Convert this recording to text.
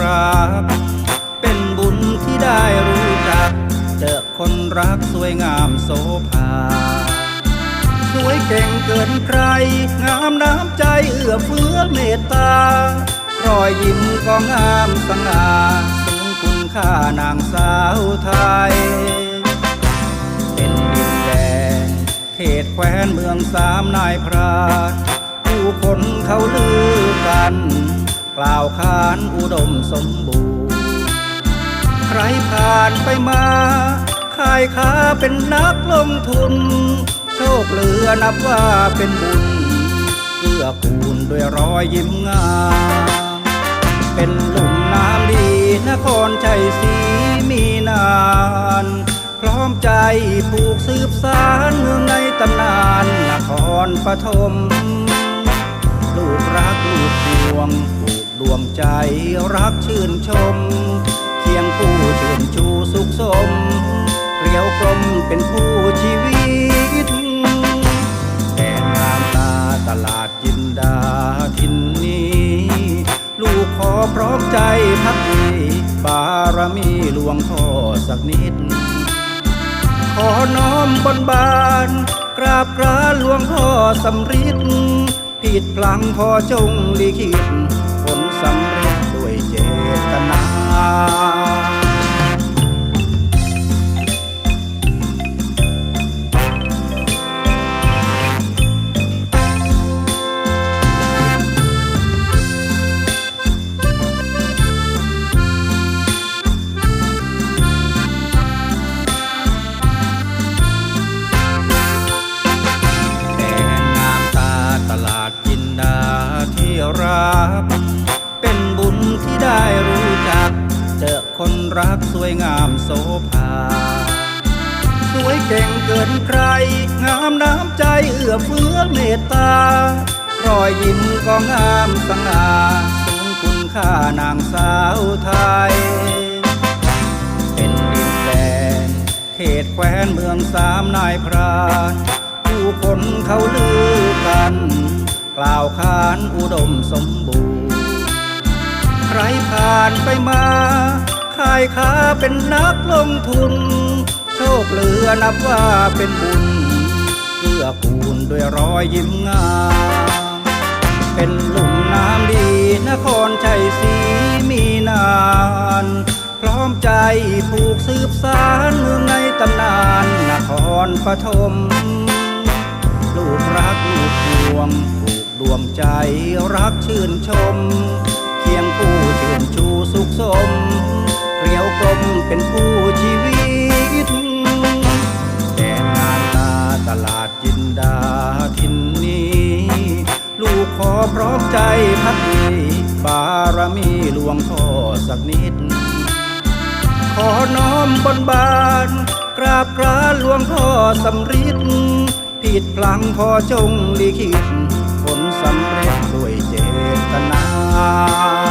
รับ เป็นบุญที่ได้รู้จัก เจอคนรักสวยงามโสภา สวยเก่งเกินใคร งามน้ำใจเอื้อเฟื้อเมตตา รอยยิ้มก็งามสง่าสูงคุณค่านางสาวไทย เป็นดินแดงเขตแคว้นเมืองสามนายพรานผู้คนเขาลือกัน กล่าวขานอุดมสมบูรณ์ ใครผ่านไปมาขายค้าเป็นนักลงทุน โชคเหลือนับว่าเป็นบุญเกื้อกูลด้วยรอยยิ้มงาม เป็นลุ่มน้ำดีนครชัยศรีมีนาน พร้อมใจผูกสืบสารเมืองในตำนานนครปฐมลูกรักลูกดวง ดวงใจรักชื่นชม เคียงคู่ชื่นชูสุขสมเกลียวกลมเป็นคู่ชีวิตแดนงามตาตลาดจินดาทินนี้ ลูกขอพร้อมใจพักดีบารมีหลวงพ่อสักนิด ขอน้อมบนบานกราบกราหลวงพ่อสำริดผิดพลังพอจงลิขิต ตนา ที่ได้รู้จัก เจอคนรักสวยงามโสภา สวยเก่งเกินใคร งามน้ำใจเอื้อเฟื้อเมตตา รอยยิ้มก็งามสง่าสูงคุณค่านางสาวไทย เป็นดินแดนเขตแคว้นเมืองสามนายพรานผู้คนเขาลือกัน กล่าวขานอุดมสมบูรณ์ รผ่านไปมาขายค้าเป็นนักลงทุน โชคเหลือนับว่าเป็นบุญเกื้อกูลด้วยรอยยิ้มงามเป็นลุ่มน้ำดีนครชัยศรีมีนาน พร้อมใจผูกสืบสารเมืองในตำนานนครปฐมลูกรักลูกดวงผูกดวงใจรักชื่นชม เคียงคู่ชื่นชูสุขสมเกลียวกลมเป็นคู่ชีวิตแดนงามตาตลาดจินดาทินนี้ ลูกขอพร้อมใจพักดีบารมีหลวงพ่อสักนิด ขอน้อมบนบานกราบกราหลวงพ่อสำริดผิดพลังพอจงลิขิต ผลสำเร็จด้วยเจตนา